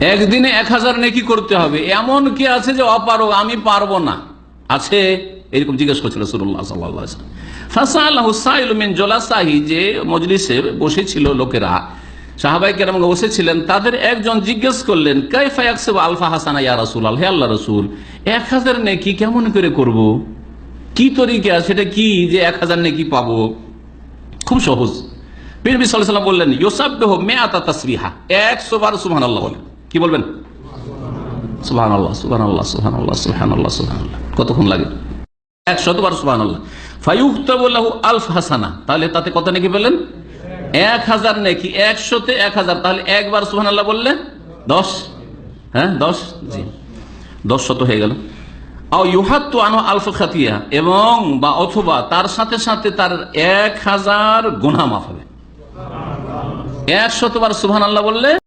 একদিনে এক হাজার নেকি করতে হবে। এমন কি আছে যে অপারো আমি পারব না। আছে? এরকম জিজ্ঞেস করছিল সুরুল্লাহ সাল্লাহ ফাসাল্লাহ সাইলুমিন জোলাসাহি, যে মজলিসে বসেছিল লোকেরা সাহাবাই কেরাম বসেছিলেন, তাদের একজন জিজ্ঞেস করলেন কাইফায়াকসেব আলফা হাসানা ইয়া রাসুল আল হে আল্লাহ রসুল, এক হাজার নেকি কেমন করে করব? কি তরিকা? সেটা কি যে এক হাজার নেকি পাবো? খুব সহজ। পীর বিসাল্লাম বললেন, ইউসাব্বেহ মেয়াতা তাসবিহা একশো বার সুবহান আল্লাহ বলেন। কি বলবেন? কতক্ষণ লাগে? একশতবার সুবহান আল্লাহ হাসানা। তাহলে তাতে কত নাকি এক হাজার নাকি, একশোতে এক হাজার। তাহলে একবার সুবহান আল্লাহ বললে দশ। হ্যাঁ দশ? জি। দশ শত হয়ে গেল। আনো আলফ খাতিয়া। এবং বা অথবা তার সাথে সাথে তার এক হাজার গুনা মাফ হবে। এক শতবার সুবহান আল্লাহ বললে